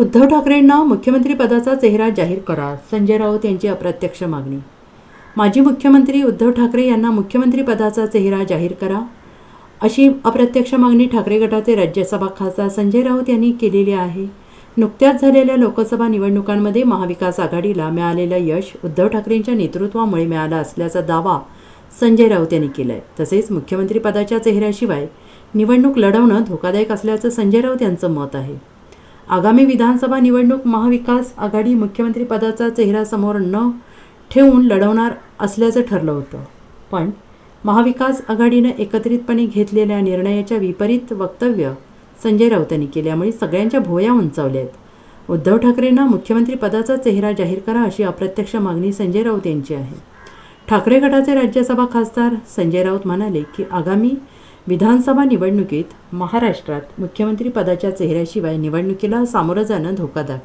उद्धव ठाकरेंना मुख्यमंत्रीपदाचा चेहरा जाहीर करा. संजय राऊत यांची अप्रत्यक्ष मागणी. माजी मुख्यमंत्री उद्धव ठाकरे यांना मुख्यमंत्रीपदाचा चेहरा जाहीर करा. अशी अप्रत्यक्ष मागणी ठाकरे गटाचे राज्यसभा खासदार संजय राऊत यांनी केलेली आहे. नुकत्याच झालेल्या लोकसभा निवडणुकांमध्ये महाविकास आघाडीला मिळालेलं यश उद्धव ठाकरेंच्या नेतृत्वामुळे मिळालं असल्याचा दावा संजय राऊत यांनी केला आहे तसेच मुख्यमंत्रीपदाच्या चेहऱ्याशिवाय निवडणूक लढवणं धोकादायक असल्याचं संजय राऊत यांचं मत आहे. आगामी विधानसभा निवडणूक महाविकास आघाडी मुख्यमंत्रीपदाचा चेहरा समोर न ठेवून लढवणार असल्याचं ठरलं होतं. पण महाविकास आघाडीनं एकत्रितपणे घेतलेल्या निर्णयाच्या विपरीत वक्तव्य संजय राऊत यांनी केल्यामुळे सगळ्यांच्या भोया उंचावल्या आहेत. उद्धव ठाकरेंना मुख्यमंत्रीपदाचा चेहरा जाहीर करा अशी अप्रत्यक्ष मागणी संजय राऊत यांची आहे. ठाकरे गटाचे राज्यसभा खासदार संजय राऊत म्हणाले की आगामी विधानसभा निवडणुकीत महाराष्ट्रात मुख्यमंत्रीपदाच्या चेहऱ्याशिवाय निवडणुकीला सामोरं जाणं धोकादायक.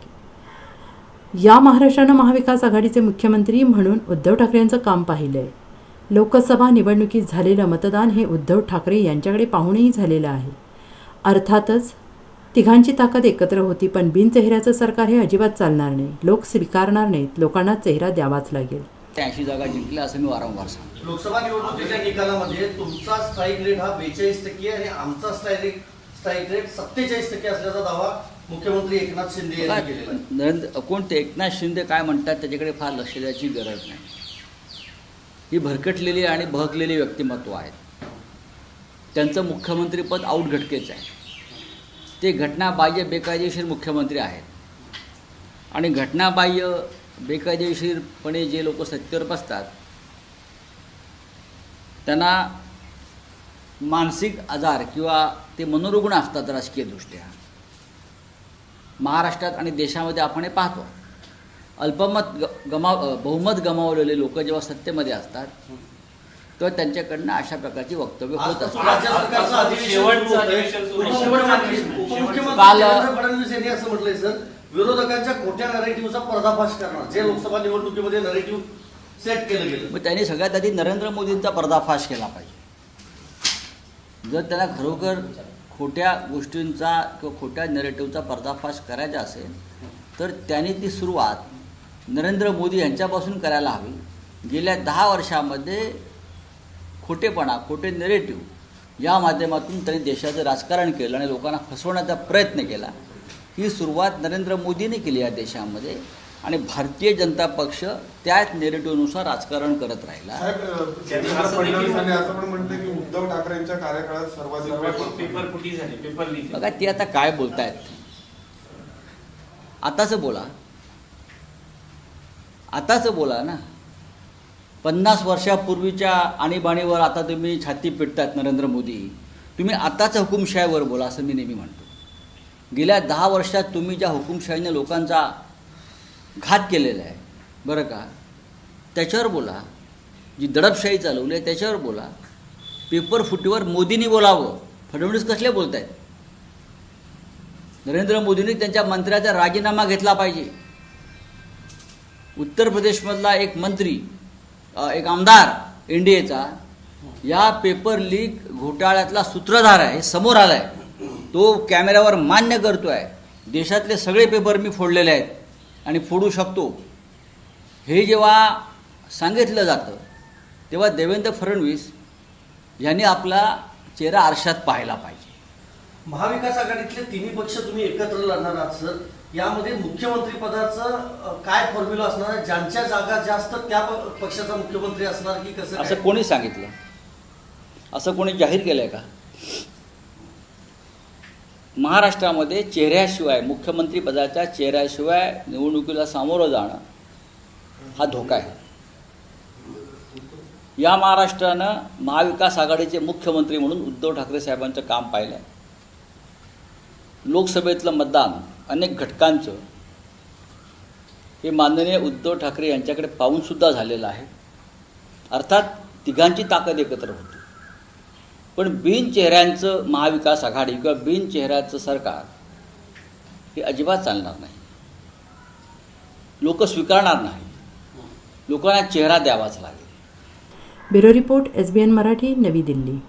या महाराष्ट्रानं महाविकास आघाडीचे मुख्यमंत्री म्हणून उद्धव ठाकरेंचं काम पाहिलं आहे लोकसभा निवडणुकीत झालेलं मतदान हे उद्धव ठाकरे यांच्याकडे पाहूनही झालेलं आहे. अर्थातच तिघांची ताकद एकत्र होती पण बिनचेहऱ्याचं सरकार हे अजिबात चालणार नाही. लोक स्वीकारणार नाहीत. लोकांना चेहरा द्यावाच लागेल. ऐंशी जागा जिंकल्या असं मी वारंवार सांगतो. लोकसभा निवडणुकीच्या निकालामध्ये तुमचा स्ट्राईक रेट हा बेचाळीस टक्के आणि आमचा स्ट्राईक रेट स्ट्राईक रेट सत्तेचाळीस टक्के असल्याचा दावा मुख्यमंत्री एकनाथ शिंदे यांनी केलेला आहे. नरेंद्र कोण ते? एकनाथ शिंदे काय म्हणतात? त्याच्याकडे फार लक्ष द्यायची गरज नाही. ही भरकटलेली आणि बहकलेली व्यक्तिमत्व आहेत त्यांचं मुख्यमंत्रीपद आऊट घटकेचं आहे. ते घटनाबाह्य बेकायदेशीर मुख्यमंत्री आहेत. आणि घटनाबाह्य बेकायदेशीरपणे जे लोक सत्तेवर बसतात त्यांना मानसिक आजार किंवा ते मनोरुग्ण असतात राजकीयदृष्ट्या. महाराष्ट्रात आणि देशामध्ये आपण हे पाहतो. अल्पमत ग गमाव बहुमत गमावलेले लोक जेव्हा सत्तेमध्ये असतात तेव्हा त्यांच्याकडनं अशा प्रकारची वक्तव्य होत असतात. काल- विरोधकांच्या खोट्या नरेटिव्हचा पर्दाफाश करणार? जे लोकसभा निवडणुकीमध्ये नरेटिव्ह सेट केलं गेलं. मग त्यांनी सगळ्यात आधी नरेंद्र मोदींचा पर्दाफाश केला पाहिजे. जर त्यांना खरोखर खोट्या गोष्टींचा किंवा खोट्या नरेटिव्हचा पर्दाफाश करायचा असेल तर त्यांनी ती सुरुवात नरेंद्र मोदी यांच्यापासून करायला हवी. गेल्या दहा वर्षामध्ये खोटेपणा खोटे नरेटिव्ह या माध्यमातून त्यांनी देशाचं राजकारण केलं आणि लोकांना फसवण्याचा प्रयत्न केला. ही सुरुवात नरेंद्र मोदीने केली या देशामध्ये. आणि भारतीय जनता पक्ष त्याच नेरेटिव्हनुसार राजकारण करत राहिला. बघा ती आता काय बोलतायत. आताच बोला. आताच बोला ना. पन्नास वर्षापूर्वीच्या आणीबाणीवर आता तुम्ही छाती पिटतात नरेंद्र मोदी. तुम्ही आताच हुकुमशाहीवर बोला असं मी नेहमी म्हणतो. गेल्या दहा वर्षात तुम्ही ज्या हुकुमशाहीने लोकांचा घात केलेला आहे बरं का? त्याच्यावर बोला. जी दडपशाही चालवली आहे त्याच्यावर बोला. पेपर फुटीवर मोदींनी बोलावं. फडणवीस कसले बोलत आहेत नरेंद्र मोदींनी त्यांच्या मंत्र्याचा राजीनामा घेतला पाहिजे. उत्तर प्रदेशमधला एक मंत्री एक आमदार इन डी एचा या पेपर लीक घोटाळ्यातला सूत्रधार आहे हे समोर आला आहे तो कॅमेऱ्यावर मान्य करतो आहे देशातले सगळे पेपर मी फोडलेले आहेत आणि फोडू शकतो. हे जेव्हा सांगितलं जातं तेव्हा देवेंद्र फडणवीस यांनी आपला चेहरा आरशात पाहायला पाहिजे. महाविकास आघाडीतले तिन्ही पक्ष तुम्ही एकत्र लढणार आहात सर. यामध्ये मुख्यमंत्री पदाचं काय फॉर्म्युला असणार आहे? ज्यांच्या जागा जास्त त्या प- पक्षाचा मुख्यमंत्री असणार की कसं असं? कोणी सांगितलं? असं कोणी जाहीर केलं आहे का? महाराष्ट्रामध्ये चेहऱ्याशिवाय मुख्यमंत्रीपदाच्या चेहऱ्याशिवाय निवडणुकीला सामोरं जाणं हा धोका आहे. या महाराष्ट्रानं महाविकास आघाडीचे मुख्यमंत्री म्हणून उद्धव ठाकरे साहेबांचं काम पाहिलं आहे लोकसभेतलं मतदान अनेक घटकांचं हे माननीय उद्धव ठाकरे यांच्याकडे पाहूनसुद्धा झालेलं आहे. अर्थात तिघांची ताकद एकत्र होती. पण बिनचेहऱ्यांचं महाविकास आघाडी किंवा बिनचेहऱ्याचं सरकार हे अजिबात चालणार नाही. लोक स्वीकारणार नाही. लोकांना चेहरा द्यावाच लागेल. Bureau report S B N Marathi Navi Delhi.